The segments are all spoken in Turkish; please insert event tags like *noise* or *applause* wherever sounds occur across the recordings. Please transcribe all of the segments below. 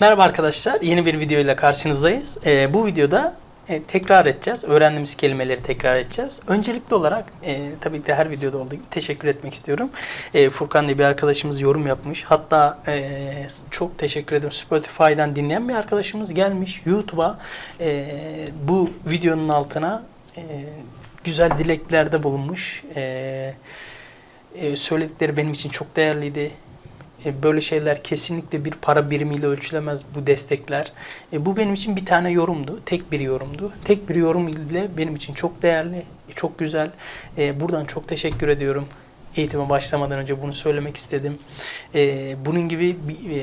Merhaba arkadaşlar, yeni bir video ile karşınızdayız. Ee, bu videoda e, tekrar edeceğiz, öğrendiğimiz kelimeleri tekrar edeceğiz. Öncelikli olarak, e, tabii ki her videoda olduğu gibi teşekkür etmek istiyorum. E, Furkan diye bir arkadaşımız yorum yapmış. Hatta e, çok teşekkür ederim. Spotify'dan dinleyen bir arkadaşımız gelmiş YouTube'a e, bu videonun altına e, güzel dileklerde bulunmuş. E, e, söyledikleri benim için çok değerliydi. E, Böyle şeyler kesinlikle bir para birimiyle ölçülemez bu destekler. E, Bu benim için bir tane yorumdu. Tek bir yorumdu. Tek bir yorum ile benim için çok değerli, çok güzel. E, Buradan çok teşekkür ediyorum. Eğitime başlamadan önce bunu söylemek istedim. E, Bunun gibi e,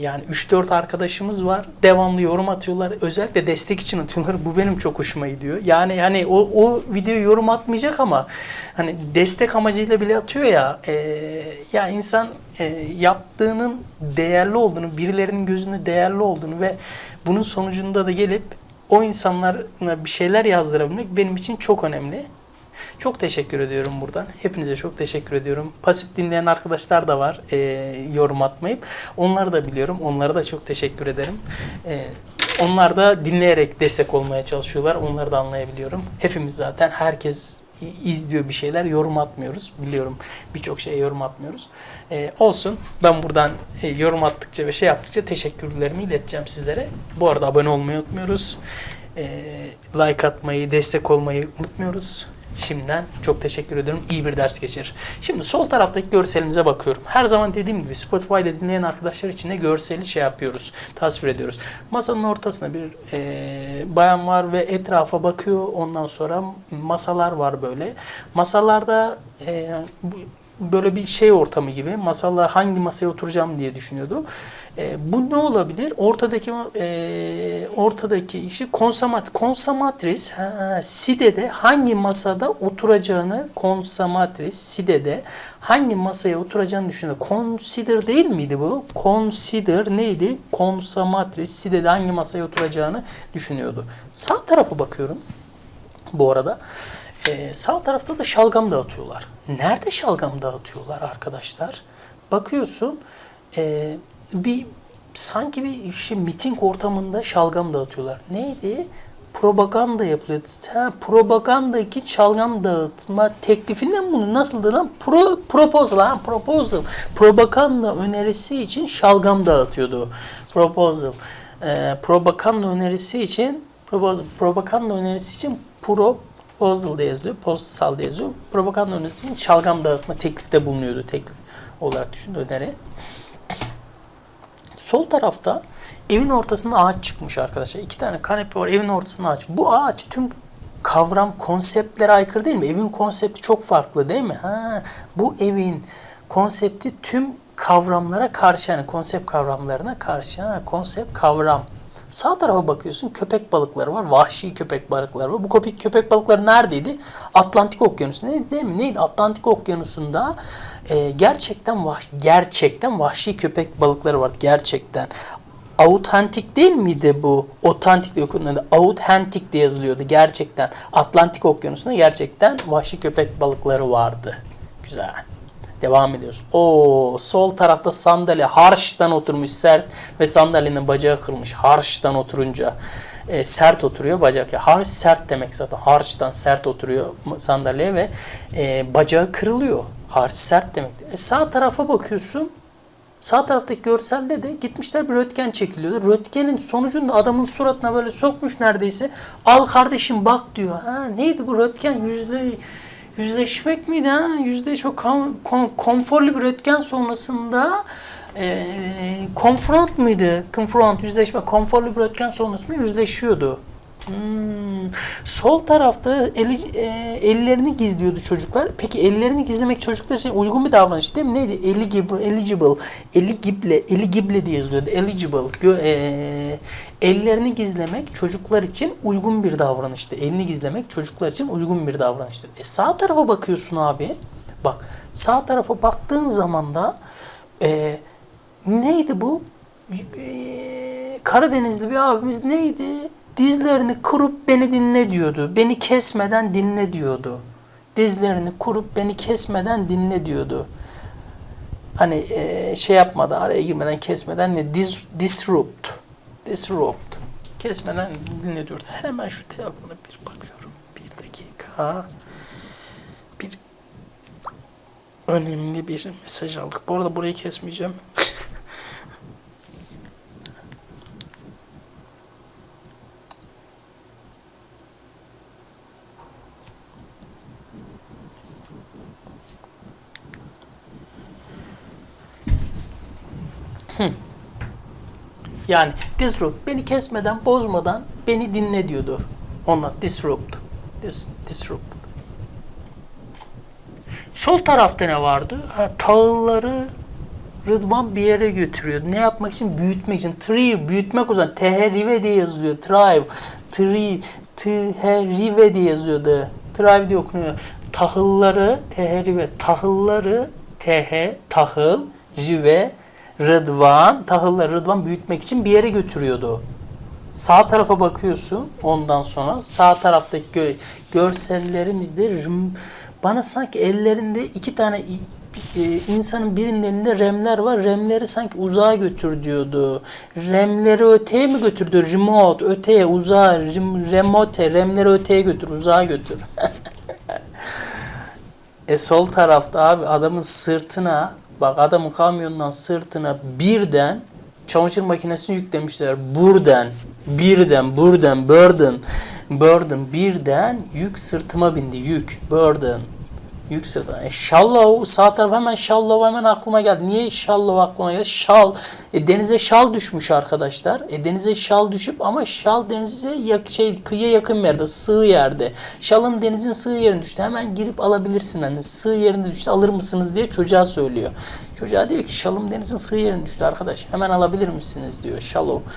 yani 3-4 arkadaşımız var. Devamlı yorum atıyorlar. Özellikle destek için atıyorlar. Bu benim çok hoşuma gidiyor. Yani yani o, o videoyu yorum atmayacak ama hani destek amacıyla bile atıyor ya. e, ya insan e, yaptığının değerli olduğunu, birilerinin gözünde değerli olduğunu ve bunun sonucunda da gelip o insanlara bir şeyler yazdırabilmek benim için çok önemli. Çok teşekkür ediyorum buradan. Hepinize çok teşekkür ediyorum. Pasif dinleyen arkadaşlar da var e, yorum atmayıp. Onları da biliyorum. Onlara da çok teşekkür ederim. E, onlar da dinleyerek destek olmaya çalışıyorlar. Onları da anlayabiliyorum. Hepimiz zaten herkes izliyor bir şeyler. Yorum atmıyoruz. Biliyorum birçok şeye yorum atmıyoruz. E, olsun. Ben buradan e, yorum attıkça ve şey yaptıkça teşekkürlerimi ileteceğim sizlere. Bu arada abone olmayı unutmuyoruz. E, like atmayı, destek olmayı unutmuyoruz. Şimdiden çok teşekkür ediyorum. İyi bir ders geçir. Şimdi sol taraftaki görselimize bakıyorum. Her zaman dediğim gibi Spotify'da dinleyen arkadaşlar için de görseli şey yapıyoruz. Tasvir ediyoruz. Masanın ortasında bir e, bayan var ve etrafa bakıyor. Ondan sonra masalar var böyle. Masalarda e, böyle bir şey ortamı gibi. Masalar hangi masaya oturacağım diye düşünüyordu. E, bu ne olabilir? Ortadaki e, ortadaki işi konsamat konsamatris ha, sidede hangi masada oturacağını konsamatris sidede hangi masaya oturacağını düşünüyor. Consider değil miydi bu? Consider neydi? Konsamatris sidede hangi masaya oturacağını düşünüyordu. Sağ tarafa bakıyorum bu arada. Ee, sağ tarafta da şalgam dağıtıyorlar. Nerede şalgam dağıtıyorlar arkadaşlar? Bakıyorsun e, bir sanki bir şey miting ortamında şalgam dağıtıyorlar. Neydi? Propaganda yapılıyor. Ha, propaganda için şalgam dağıtma teklifinden bunu nasıldı lan? Pro, proposal, ha, proposal. Propaganda önerisi için şalgam dağıtıyordu. Proposal. Ee, propaganda önerisi için proposal, propaganda önerisi için pro Proposal diye yazılıyor. Postal diye yazıyor. Propaganda önerisinin şalgam dağıtma teklifte bulunuyordu. Teklif olarak düşün öneri. Sol tarafta evin ortasında ağaç çıkmış arkadaşlar. İki tane kanepe var evin ortasında ağaç. Bu ağaç tüm kavram konseptlere aykırı değil mi? Evin konsepti çok farklı değil mi? Ha, bu evin konsepti tüm kavramlara karşı yani konsept kavramlarına karşı. Ha, konsept kavram. Sağ tarafa bakıyorsun köpek balıkları var. Vahşi köpek balıkları var. Bu köpek, köpek balıkları neredeydi? Atlantik Okyanusu'nda değil, mi? Neydi? Atlantik Okyanusu'nda e, gerçekten vah gerçekten vahşi köpek balıkları var. Gerçekten. Autentik değil miydi bu? Otantik diye okunduğunda authentic diye yazılıyordu gerçekten. Atlantik Okyanusu'nda gerçekten vahşi köpek balıkları vardı. Güzel. Devam ediyoruz. O sol tarafta sandalye harçtan oturmuş sert ve sandalyenin bacağı kırılmış. Harçtan oturunca e, sert oturuyor bacak. Ya, harç sert demek zaten. Harçtan sert oturuyor sandalyeye ve e, bacağı kırılıyor. Harç sert demek. E, sağ tarafa bakıyorsun. Sağ taraftaki görselde de gitmişler bir röntgen çekiliyordu. Röntgenin sonucunda adamın suratına böyle sokmuş neredeyse. Al kardeşim bak diyor. Ha neydi bu röntgen yüzde yüzleşmek miydi ha? Yüzde çok kon- kon- konforlu bir röntgen sonrasında e, konfront muydu? Konfront, yüzleşme. Konforlu bir röntgen sonrasında yüzleşiyordu. Hmm. Sol tarafta eli, e, ellerini gizliyordu çocuklar. Peki ellerini gizlemek çocuklar için uygun bir davranış değil mi? Neydi? Eligible, eligible, eligible, eligible diye yazılıyordu. Eligible. Gö, e, ellerini gizlemek çocuklar için uygun bir davranıştı. Elini gizlemek çocuklar için uygun bir davranıştır. E sağ tarafa bakıyorsun abi. Bak sağ tarafa baktığın zaman da e, neydi bu? E, Karadenizli bir abimiz neydi? Dizlerini kurup beni dinle diyordu. Beni kesmeden dinle diyordu. Dizlerini kurup beni kesmeden dinle diyordu. Hani e, şey yapmadan araya girmeden kesmeden ne dis, disrupt Disrupt. Kesmeden dinlediyordu. Hemen şu telefona bir bakıyorum. Bir dakika. Bir önemli bir mesaj aldık. Bu arada burayı kesmeyeceğim. *laughs* Yani disrupt beni kesmeden bozmadan beni dinle diyordu. Ona disrupt. Dis, disrupt. Sol tarafta ne vardı? Ha, tahılları Rıdvan bir yere götürüyor. Ne yapmak için? Büyütmek için. Trive, büyütmek o zaman. Teherive diye yazılıyor. Thrive, trive, teherive diye yazıyordu. Thrive diye okunuyor. Tahılları, teherive, tahılları, tehe, tahıl, rive, Rıdvan, tahılları Rıdvan büyütmek için bir yere götürüyordu. Sağ tarafa bakıyorsun ondan sonra sağ taraftaki gö- görsellerimizde bana sanki ellerinde iki tane e, insanın birinin elinde remler var. Remleri sanki uzağa götür diyordu. Remleri öteye mi götürdü? Remote, öteye, uzağa, rem- remote, remleri öteye götür, uzağa götür. *laughs* E sol tarafta abi adamın sırtına bak adamın kamyondan sırtına birden çamaşır makinesini yüklemişler. Buradan, birden, buradan, burden, burden, birden yük sırtıma bindi. Yük, burden. Yük sırtıma. E shallow, sağ taraf hemen shallow hemen aklıma geldi. Niye shallow aklıma geldi? Şal. E denize şal düşmüş arkadaşlar. E denize şal düşüp ama şal denize yak, şey kıyıya yakın yerde, sığ yerde. Şalım denizin sığ yerine düştü. Hemen girip alabilirsin hani. Sığ yerinde düştü alır mısınız diye çocuğa söylüyor. Çocuğa diyor ki şalım denizin sığ yerine düştü arkadaş. Hemen alabilir misiniz diyor. Shallow.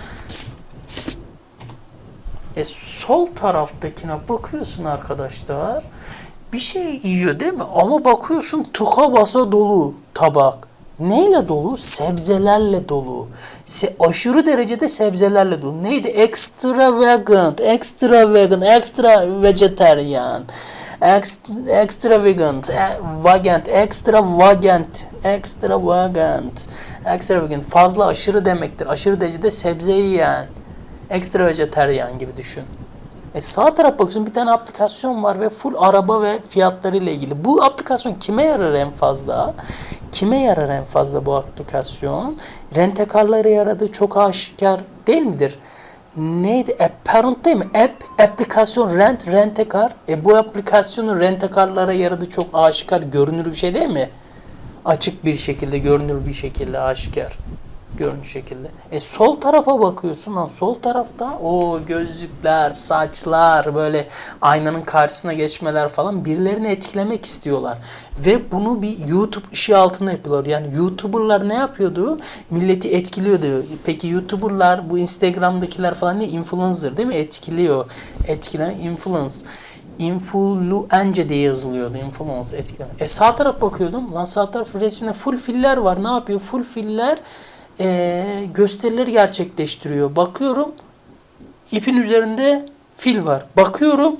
E sol taraftakine bakıyorsun arkadaşlar. Bir şey yiyor değil mi? Ama bakıyorsun tıka basa dolu tabak. Neyle dolu? Sebzelerle dolu. Se aşırı derecede sebzelerle dolu. Neydi? Extravagant, extravagant, extra vegetarian. Ex, extravagant, e, vagant, extravagant, extravagant, extravagant. Fazla aşırı demektir. Aşırı derecede sebze yiyen. Ekstra vejeteryan gibi düşün. E sağ taraf bakıyorsun bir tane aplikasyon var ve full araba ve fiyatları ile ilgili. Bu aplikasyon kime yarar en fazla? Kime yarar en fazla bu aplikasyon? Rentekarlara yaradığı çok aşikar değil midir? Neydi? Apparent değil mi? App, aplikasyon, rent, rentekar. E bu aplikasyonun rentekarlara yaradığı çok aşikar, görünür bir şey değil mi? Açık bir şekilde, görünür bir şekilde aşikar görünür şekilde. E sol tarafa bakıyorsun lan sol tarafta o gözlükler, saçlar böyle aynanın karşısına geçmeler falan birilerini etkilemek istiyorlar. Ve bunu bir YouTube işi altında yapıyorlar. Yani YouTuber'lar ne yapıyordu? Milleti etkiliyordu. Peki YouTuber'lar bu Instagram'dakiler falan ne? Influencer değil mi? Etkiliyor. Etkilen influence. Influence diye yazılıyordu. Influence etkileme. E sağ taraf bakıyordum. Lan sağ taraf resminde full filler var. Ne yapıyor? Full filler e, gösterileri gerçekleştiriyor. Bakıyorum ipin üzerinde fil var. Bakıyorum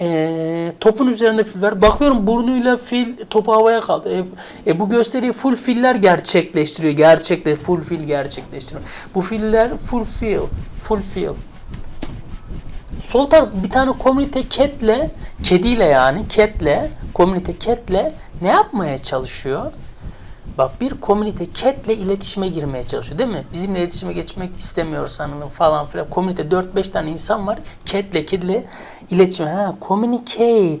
e, topun üzerinde fil var. Bakıyorum burnuyla fil topu havaya kaldı. E, e, bu gösteriyi full filler gerçekleştiriyor. Gerçekle full fil gerçekleştiriyor. Bu filler full fil. Full fil. Sol taraf bir tane komünite ketle, kediyle yani ketle, komünite ketle ne yapmaya çalışıyor? Bak bir komünite ketle iletişime girmeye çalışıyor değil mi? Bizimle iletişime geçmek istemiyor sanırım falan filan. Komünite 4-5 tane insan var. Ketle kediyle iletişime. Ha, communicate.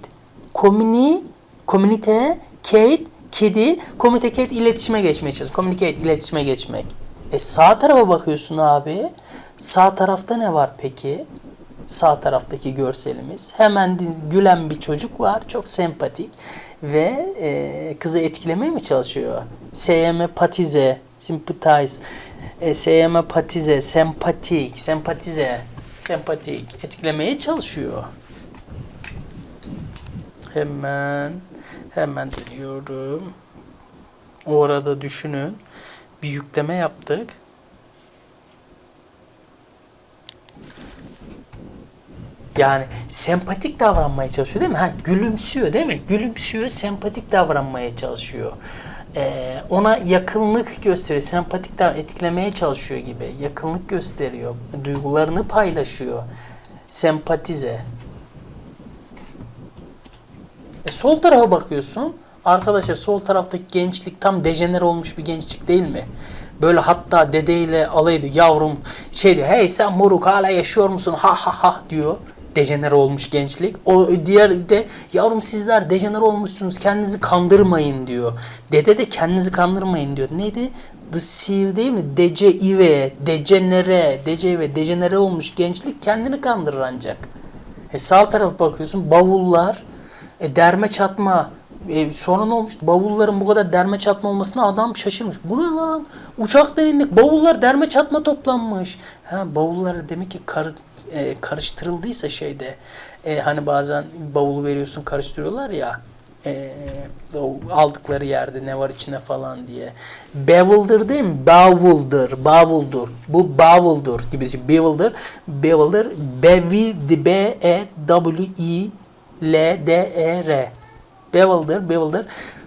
Komüni, komünite, kate, kedi, komünite kate iletişime geçmeye çalışıyor. Communicate, iletişime geçmek. E sağ tarafa bakıyorsun abi. Sağ tarafta ne var peki? Sağ taraftaki görselimiz. Hemen gülen bir çocuk var. Çok sempatik. Ve e, kızı etkilemeye mi çalışıyor? SM patize, sympathize, e, SM patize, sempatik, sempatize, sempatik etkilemeye çalışıyor. Hemen hemen deniyorum. O arada düşünün. Bir yükleme yaptık. Yani sempatik davranmaya çalışıyor değil mi? Ha, gülümsüyor değil mi? Gülümsüyor, sempatik davranmaya çalışıyor. Ee, ona yakınlık gösteriyor. Sempatikten etkilemeye çalışıyor gibi. Yakınlık gösteriyor. Duygularını paylaşıyor. Sempatize. E, sol tarafa bakıyorsun. Arkadaşlar sol taraftaki gençlik tam dejener olmuş bir gençlik değil mi? Böyle hatta dedeyle alay ediyor. Yavrum şey diyor. Hey sen moruk hala yaşıyor musun? Ha ha ha diyor. Dejener olmuş gençlik. O diğer de yavrum sizler dejener olmuşsunuz. Kendinizi kandırmayın diyor. Dede de kendinizi kandırmayın diyor. Neydi? Deceive değil mi? Dece ive, dejenere, dece dejenere olmuş gençlik kendini kandırır ancak. E sağ tarafa bakıyorsun bavullar, e, derme çatma. E, sonra ne olmuş? Bavulların bu kadar derme çatma olmasına adam şaşırmış. Bu ne lan? Uçaktan indik. Bavullar derme çatma toplanmış. Ha, bavullar demek ki kar, e, karıştırıldıysa şeyde. E, hani bazen bavulu veriyorsun karıştırıyorlar ya. E, o aldıkları yerde ne var içine falan diye. Bewilder değil mi? Bavuldur. Bavuldur. Bu bavuldur gibi bir şey. Bewilder. Bewilder. Bevi, B, E, W, I, L, D, E, R. Bewilder, bewilder.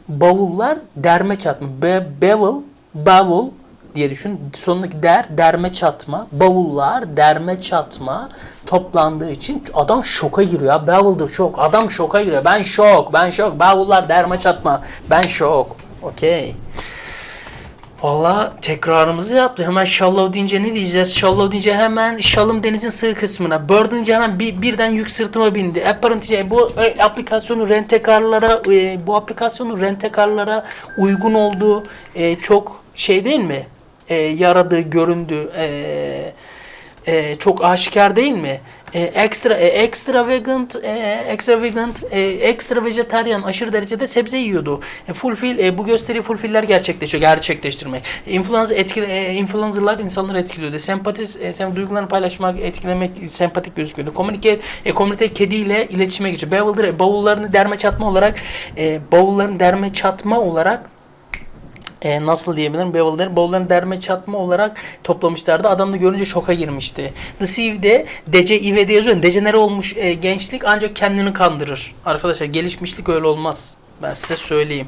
Bavullar derme çatma. Be, bevel, bavul diye düşün. Sonundaki der, derme çatma. Bavullar derme çatma toplandığı için adam şoka giriyor. Bewilder şok. Adam şoka giriyor. Ben şok, ben şok. Bavullar derme çatma. Ben şok. Okey. Valla tekrarımızı yaptı. Hemen shallow deyince ne diyeceğiz? Shallow deyince hemen shalom denizin sığ kısmına. Burden deyince hemen bir, birden yük sırtıma bindi. Apparent deyince bu e, aplikasyonu rentekarlara e, bu aplikasyonu rentekarlara uygun olduğu e, çok şey değil mi? E, yaradığı, göründü. E, e, çok aşikar değil mi? E, extra e, extravagant e, extravagant e, extra vejetaryen aşırı derecede sebze yiyordu. E, fulfill e, bu gösteri fulfiller gerçekleşiyor. Gerçekleştirmek. Influencer etkili e, influencerlar insanları etkiliyordu. Sempati e, sem duygularını paylaşmak, etkilemek sempatik gözüküyordu. Communicate e, komünite kediyle iletişime geçiyor. Bavulları bavullarını derme çatma olarak e, bavullarını derme çatma olarak e, nasıl diyebilirim? Bevel'leri bowl'ların derme çatma olarak toplamışlardı. Adam da görünce şoka girmişti. The Sieve'de Dece İve'de yazıyor. Dejenere olmuş e, gençlik ancak kendini kandırır. Arkadaşlar gelişmişlik öyle olmaz. Ben size söyleyeyim.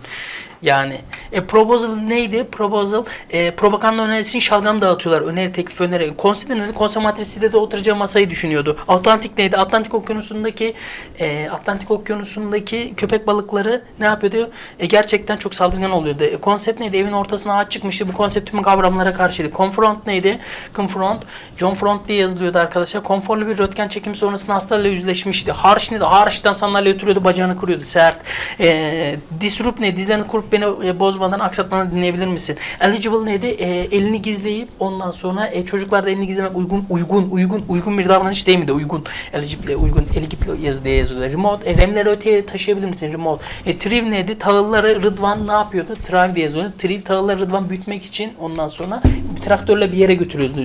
Yani e, proposal neydi? Proposal e, propaganda önerisi şalgam dağıtıyorlar. Öneri, teklif, öneri. Consider neydi? Konsomatriside de oturacağı masayı düşünüyordu. Atlantik neydi? Atlantik Okyanusu'ndaki e, Atlantik Okyanusu'ndaki köpek balıkları ne yapıyordu? E, gerçekten çok saldırgan oluyordu. E, konsept neydi? Evin ortasına ağaç çıkmıştı. Bu konsept tüm kavramlara karşıydı. Confront neydi? Confront. John Front diye yazılıyordu arkadaşlar. Konforlu bir röntgen çekimi sonrasında hastalarla yüzleşmişti. Harsh neydi? Harsh'tan sandalye oturuyordu. Bacağını kırıyordu. Sert. E, disrupt ne? Dizlerini kurup beni e, bozmadan aksatmadan dinleyebilir misin? Eligible neydi? E, elini gizleyip ondan sonra e, çocuklarda elini gizlemek uygun uygun uygun uygun bir davranış değil miydi? Uygun. Eligible uygun. Eligible yazı diye yazıyorlar. Remote. E, remleri öteye taşıyabilir misin? Remote. E, triv neydi? Tahılları Rıdvan ne yapıyordu? Triv diye yazıyordu. Triv tahılları Rıdvan büyütmek için ondan sonra bir traktörle bir yere götürüyordu.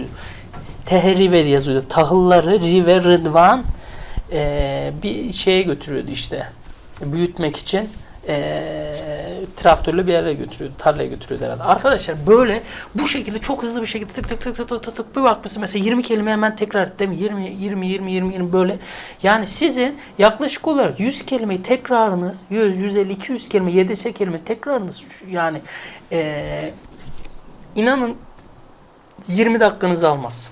Tehrive diye yazıyordu. Tahılları Rive Rıdvan e, bir şeye götürüyordu işte. Büyütmek için e, traktörle bir yere götürüyordu. Tarlaya götürüyordu herhalde. Arkadaşlar böyle bu şekilde çok hızlı bir şekilde tık tık tık tık tık tık tık bir bakmışsın mesela 20 kelime hemen tekrar et değil mi? 20 20 20 20 20 böyle. Yani sizin yaklaşık olarak 100 kelimeyi tekrarınız 100 150 200 kelime 7 kelime tekrarınız yani e, inanın 20 dakikanızı almaz.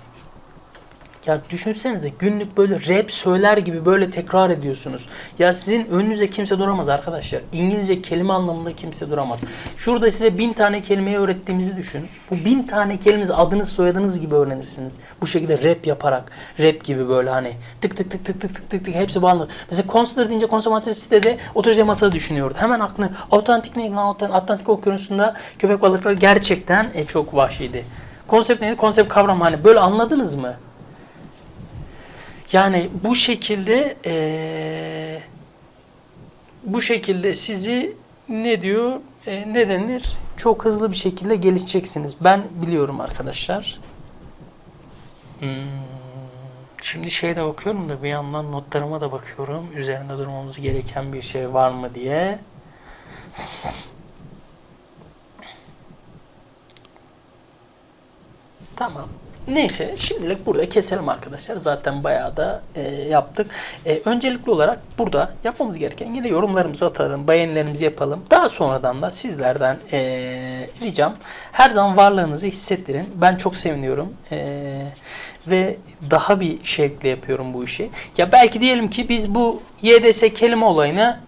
Ya düşünsenize günlük böyle rap söyler gibi böyle tekrar ediyorsunuz. Ya sizin önünüze kimse duramaz arkadaşlar. İngilizce kelime anlamında kimse duramaz. Şurada size bin tane kelimeyi öğrettiğimizi düşün. Bu bin tane kelimenizi adınız soyadınız gibi öğrenirsiniz. Bu şekilde rap yaparak. Rap gibi böyle hani tık tık tık tık tık tık tık tık hepsi bağlı. Mesela consider deyince konsomatris sitede oturacağı masada düşünüyordu. Hemen aklına Atlantik neydi lan? Atlantik okyanusunda köpek balıkları gerçekten e, çok vahşiydi. Konsept neydi? Konsept kavram hani böyle anladınız mı? Yani bu şekilde eee, bu şekilde sizi ne diyor e, ne denir çok hızlı bir şekilde gelişeceksiniz. Ben biliyorum arkadaşlar. Hmm, şimdi şeye de bakıyorum da bir yandan notlarıma da bakıyorum. Üzerinde durmamız gereken bir şey var mı diye. *laughs* Tamam. Neyse şimdilik burada keselim arkadaşlar. Zaten bayağı da e, yaptık. E, öncelikli olarak burada yapmamız gereken yine yorumlarımızı atalım, beğenilerimizi yapalım. Daha sonradan da sizlerden e, ricam her zaman varlığınızı hissettirin. Ben çok seviniyorum. E, ve daha bir şevkle yapıyorum bu işi. Ya belki diyelim ki biz bu YDS kelime olayını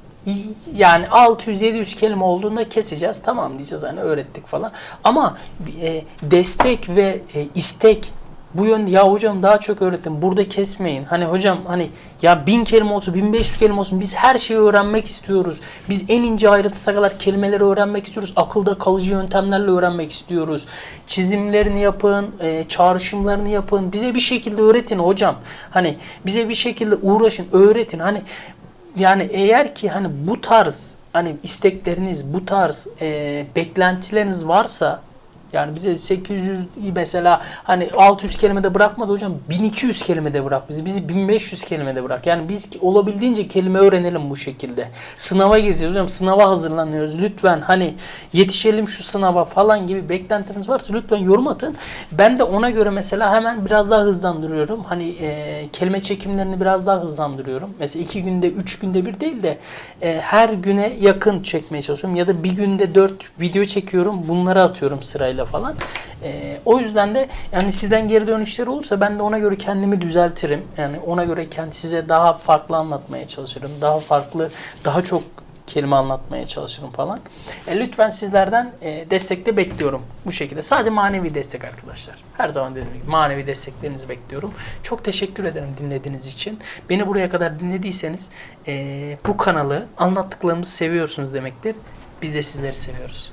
yani 600-700 kelime olduğunda keseceğiz. Tamam diyeceğiz hani öğrettik falan. Ama e, destek ve e, istek bu yönde ya hocam daha çok öğretin burada kesmeyin. Hani hocam hani ya bin kelime olsun 1500 kelime olsun biz her şeyi öğrenmek istiyoruz. Biz en ince ayrıntısına kadar kelimeleri öğrenmek istiyoruz. Akılda kalıcı yöntemlerle öğrenmek istiyoruz. Çizimlerini yapın, e, çağrışımlarını yapın. Bize bir şekilde öğretin hocam. Hani bize bir şekilde uğraşın, öğretin. Hani yani eğer ki hani bu tarz hani istekleriniz, bu tarz e, beklentileriniz varsa yani bize 800 mesela hani 600 kelimede bırakmadı hocam 1200 kelimede bırak bizi. Bizi 1500 kelimede bırak. Yani biz olabildiğince kelime öğrenelim bu şekilde. Sınava gireceğiz hocam. Sınava hazırlanıyoruz. Lütfen hani yetişelim şu sınava falan gibi beklentiniz varsa lütfen yorum atın. Ben de ona göre mesela hemen biraz daha hızlandırıyorum. Hani e, kelime çekimlerini biraz daha hızlandırıyorum. Mesela iki günde, üç günde bir değil de e, her güne yakın çekmeye çalışıyorum. Ya da bir günde dört video çekiyorum. Bunları atıyorum sırayla falan. E, o yüzden de yani sizden geri dönüşler olursa ben de ona göre kendimi düzeltirim. Yani ona göre kendi size daha farklı anlatmaya çalışırım. Daha farklı, daha çok kelime anlatmaya çalışırım falan. E, lütfen sizlerden e, destek de bekliyorum bu şekilde. Sadece manevi destek arkadaşlar. Her zaman dediğim gibi manevi desteklerinizi bekliyorum. Çok teşekkür ederim dinlediğiniz için. Beni buraya kadar dinlediyseniz e, bu kanalı anlattıklarımızı seviyorsunuz demektir. Biz de sizleri seviyoruz.